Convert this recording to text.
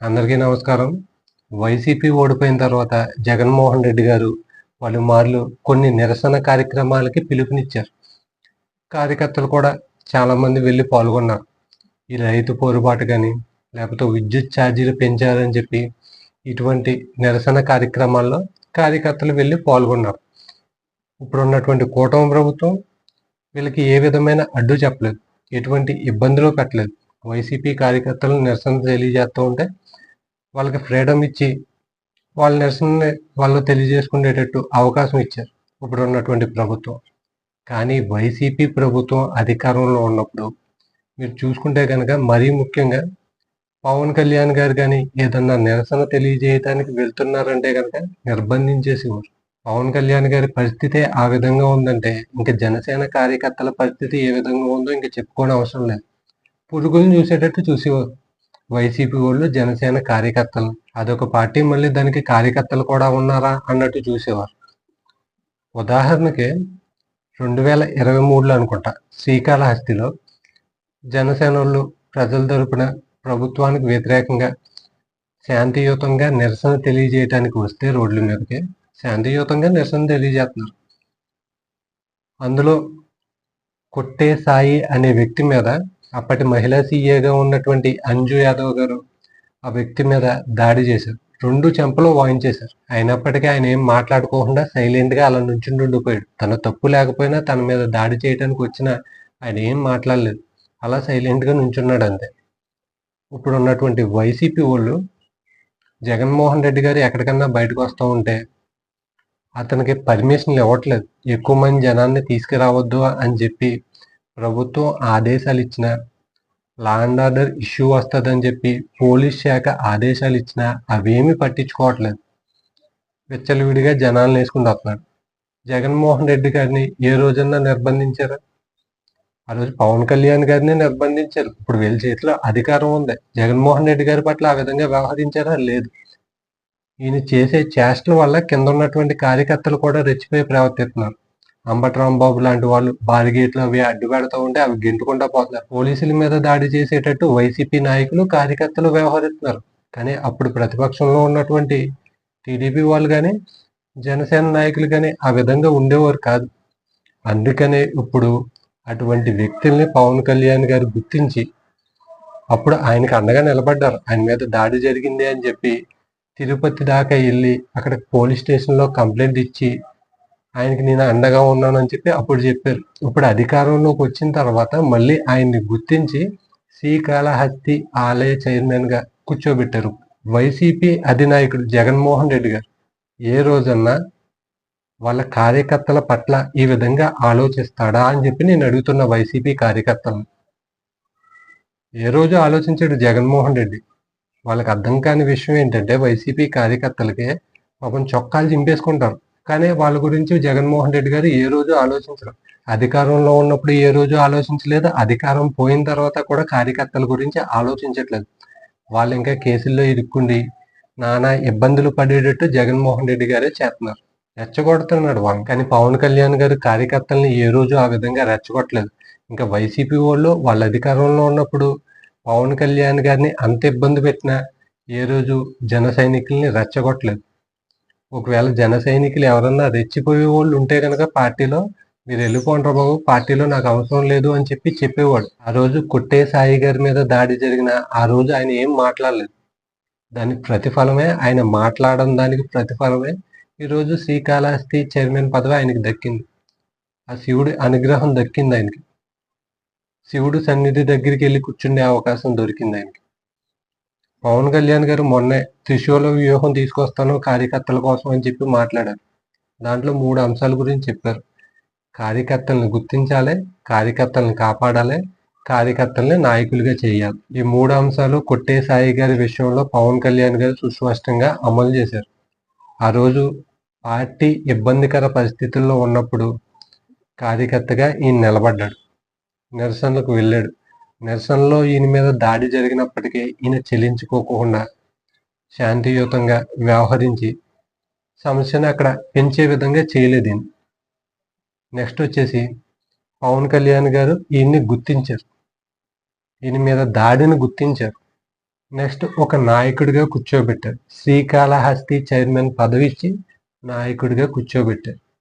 అందరికీ నమస్కారం. వైసీపీ ఓడిపోయిన తర్వాత జగన్మోహన్ రెడ్డి గారు పలుమార్లు కొన్ని నిరసన కార్యక్రమాలకి పిలుపునిచ్చారు. కార్యకర్తలు కూడా చాలామంది వెళ్ళి పాల్గొన్నారు. ఈ రైతు పోరుబాటు కానీ లేకపోతే విద్యుత్ ఛార్జీలు పెంచారని చెప్పి ఇటువంటి నిరసన కార్యక్రమాల్లో కార్యకర్తలు వెళ్ళి పాల్గొన్నారు. ఇప్పుడు ఉన్నటువంటి కూటమి ప్రభుత్వం వీళ్ళకి ఏ విధమైన అడ్డు చెప్పలేదు. ఎటువంటి ఇబ్బందులు పెట్టలేదు. వైసీపీ కార్యకర్తలు నిరసన తెలియజేస్తూ ఉంటే వాళ్ళకి ఫ్రీడమ్ ఇచ్చి వాళ్ళ నిరసన వాళ్ళు తెలియజేసుకునేటట్టు అవకాశం ఇచ్చారు ఇప్పుడు ఉన్నటువంటి ప్రభుత్వం. కానీ వైసీపీ ప్రభుత్వం అధికారంలో ఉన్నప్పుడు మీరు చూసుకుంటే కనుక మరీ ముఖ్యంగా పవన్ కళ్యాణ్ గారు కానీ ఏదన్నా నిరసన తెలియజేయడానికి వెళ్తున్నారంటే కనుక నిర్బంధించేసేవారు. పవన్ కళ్యాణ్ గారి పరిస్థితి ఆ విధంగా ఉందంటే ఇంకా జనసేన కార్యకర్తల పరిస్థితి ఏ విధంగా ఉందో ఇంకా చెప్పుకోని అవసరం లేదు. పురుగులను చూసేటట్టు చూసేవారు. వైసీపీ వాళ్ళు జనసేన కార్యకర్తలు. అదొక పార్టీ మళ్ళీ దానికి కార్యకర్తలు కూడా ఉన్నారా అన్నట్టు చూసేవారు. ఉదాహరణకి రెండు వేల ఇరవై మూడులో అనుకుంటా శ్రీకాళహస్తిలో జనసేన వాళ్ళు ప్రజల తరపున ప్రభుత్వానికి వ్యతిరేకంగా శాంతియుతంగా నిరసన తెలియజేయడానికి వస్తే రోడ్ల మీదకి శాంతియుతంగా నిరసన తెలియజేస్తున్నారు. అందులో కొట్టే సాయి అనే వ్యక్తి మీద అప్పటి మహిళా సీఏగా ఉన్నటువంటి అంజు యాదవ్ గారు ఆ వ్యక్తి మీద దాడి చేశారు. రెండు చెంపలు వాయించేశారు. అయినప్పటికీ ఆయన ఏం మాట్లాడుకోకుండా సైలెంట్గా అలా నుంచి ఉండిపోయాడు. తన తప్పు లేకపోయినా తన మీద దాడి చేయడానికి వచ్చిన ఆయన ఏం మాట్లాడలేదు. అలా సైలెంట్గా నుంచున్నాడు అంతే. ఇప్పుడు ఉన్నటువంటి వైసీపీ వాళ్ళు జగన్మోహన్ రెడ్డి గారు ఎక్కడికన్నా బయటకు వస్తూ ఉంటే అతనికి పర్మిషన్లు ఇవ్వట్లేదు. ఎక్కువ మంది జనాన్ని తీసుకురావద్దు అని చెప్పి ప్రభుత్వం ఆదేశాలు ఇచ్చిన లా అండ్ ఆర్డర్ ఇష్యూ వస్తుందని చెప్పి పోలీస్ శాఖ ఆదేశాలు ఇచ్చినా అవేమి పట్టించుకోవట్లేదు. విచ్చలవిడిగా జనాలను వేసుకుని వస్తున్నాడు జగన్మోహన్ రెడ్డి గారిని ఏ రోజన్నా నిర్బంధించారు? ఆ రోజు పవన్ కళ్యాణ్ గారిని నిర్బంధించారు. ఇప్పుడు వీళ్ళ చేతిలో అధికారం ఉంది. జగన్మోహన్ రెడ్డి గారి పట్ల ఆ విధంగా వ్యవహరించారా? లేదు. ఈయన చేసే చేష్టల వల్ల కింద ఉన్నటువంటి కార్యకర్తలు కూడా రెచ్చిపోయి ప్రవర్తిస్తున్నారు. అంబటరాంబాబు లాంటి వాళ్ళు బారిగేట్లు అవి అడ్డు పెడతా ఉంటే అవి గింటుకుంటా పోతున్నారు. పోలీసుల మీద దాడి చేసేటట్టు వైసీపీ నాయకులు కార్యకర్తలు వ్యవహరిస్తున్నారు. కానీ అప్పుడు ప్రతిపక్షంలో ఉన్నటువంటి టీడీపీ వాళ్ళు కానీ జనసేన నాయకులు కానీ ఆ విధంగా ఉండేవారు కాదు. అందుకనే ఇప్పుడు అటువంటి వ్యక్తుల్ని పవన్ కళ్యాణ్ గారు గుర్తించి అప్పుడు ఆయనకు అండగా నిలబడ్డారు. ఆయన మీద దాడి జరిగింది అని చెప్పి తిరుపతి దాకా వెళ్ళి అక్కడ పోలీస్ స్టేషన్లో కంప్లైంట్ ఇచ్చి ఆయనకి నేను అండగా ఉన్నానని చెప్పి అప్పుడు చెప్పారు. ఇప్పుడు అధికారంలోకి వచ్చిన తర్వాత మళ్ళీ ఆయన్ని గుర్తించి శ్రీకాళహస్తి ఆలయ చైర్మన్గా కూర్చోబెట్టారు. వైసీపీ అధినాయకుడు జగన్మోహన్ రెడ్డి గారు. ఏ రోజన్నా వాళ్ళ కార్యకర్తల పట్ల ఈ విధంగా ఆలోచిస్తాడా అని చెప్పి నేను అడుగుతున్న వైసీపీ కార్యకర్తలను. ఏ రోజు ఆలోచించాడు జగన్మోహన్ రెడ్డి? వాళ్ళకి అర్థం కాని విషయం ఏంటంటే వైసీపీ కార్యకర్తలకే పాపం చొక్కాలు చింపేసుకుంటారు. కానీ వాళ్ళ గురించి జగన్మోహన్ రెడ్డి గారు ఏ రోజు ఆలోచించరు. అధికారంలో ఉన్నప్పుడు ఏ రోజు ఆలోచించలేదు. అధికారం పోయిన తర్వాత కూడా కార్యకర్తల గురించి ఆలోచించట్లేదు. వాళ్ళు ఇంకా కేసుల్లో ఇరుక్కుండి నానా ఇబ్బందులు పడేటట్టు జగన్మోహన్ రెడ్డి గారే చేస్తున్నారు. రెచ్చగొడుతున్నాడు వాళ్ళు కానీ పవన్ కళ్యాణ్ గారు కార్యకర్తల్ని ఏ రోజు ఆ విధంగా రెచ్చగొట్టలేదు. ఇంకా వైసీపీ వాళ్ళు వాళ్ళ అధికారంలో ఉన్నప్పుడు పవన్ కళ్యాణ్ గారిని అంత ఇబ్బంది పెట్టినా ఏ రోజు జన సైనికుల్ని రెచ్చగొట్టలేదు. ఒకవేళ జన సైనికులు ఎవరన్నా రెచ్చిపోయే వాళ్ళు ఉంటే కనుక పార్టీలో మీరు వెళ్ళిపోండి బాబు పార్టీలో నాకు అవసరం లేదు అని చెప్పి చెప్పేవాడు. ఆ రోజు కొట్టే సాయి గారి మీద దాడి జరిగిన ఆ రోజు ఆయన ఏం మాట్లాడలేదు. దానికి ప్రతిఫలమే ఆయన మాట్లాడడం దానికి ప్రతిఫలమే. ఈరోజు శ్రీకాళహస్తి చైర్మన్ పదవి ఆయనకి దక్కింది. ఆ శివుడి అనుగ్రహం దక్కింది ఆయనకి. శివుడు సన్నిధి దగ్గరికి వెళ్ళి కూర్చుండే అవకాశం దొరికింది ఆయనకి. పవన్ కళ్యాణ్ గారు మొన్నే త్రిశూల వ్యూహం తీసుకొస్తాను కార్యకర్తల కోసం అని చెప్పి మాట్లాడారు. దాంట్లో మూడు అంశాల గురించి చెప్పారు. కార్యకర్తలను గుర్తించాలి కార్యకర్తలను కాపాడాలి కార్యకర్తల్ని నాయకులుగా చేయాలి. ఈ మూడు అంశాలు కొట్టే సాయి గారి విషయంలో పవన్ కళ్యాణ్ గారు సుస్పష్టంగా అమలు చేశారు. ఆ రోజు పార్టీ ఇబ్బందికర పరిస్థితుల్లో ఉన్నప్పుడు కార్యకర్తగా ఈయన నిలబడ్డాడు. నిరసనలకు వెళ్ళాడు. నిరసనలో ఈయన మీద దాడి జరిగినప్పటికీ ఈయన చెల్లించుకోకుండా శాంతియుతంగా వ్యవహరించి సమస్యను అక్కడ పెంచే విధంగా చేయలేదు ఈయన. నెక్స్ట్ వచ్చేసి పవన్ కళ్యాణ్ గారు ఈయన్ని గుర్తించారు. ఈయన మీద దాడిని గుర్తించారు. నెక్స్ట్ ఒక నాయకుడిగా కూర్చోబెట్టారు. శ్రీకాళహస్తి చైర్మన్ పదవి ఇచ్చి నాయకుడిగా కూర్చోబెట్టారు.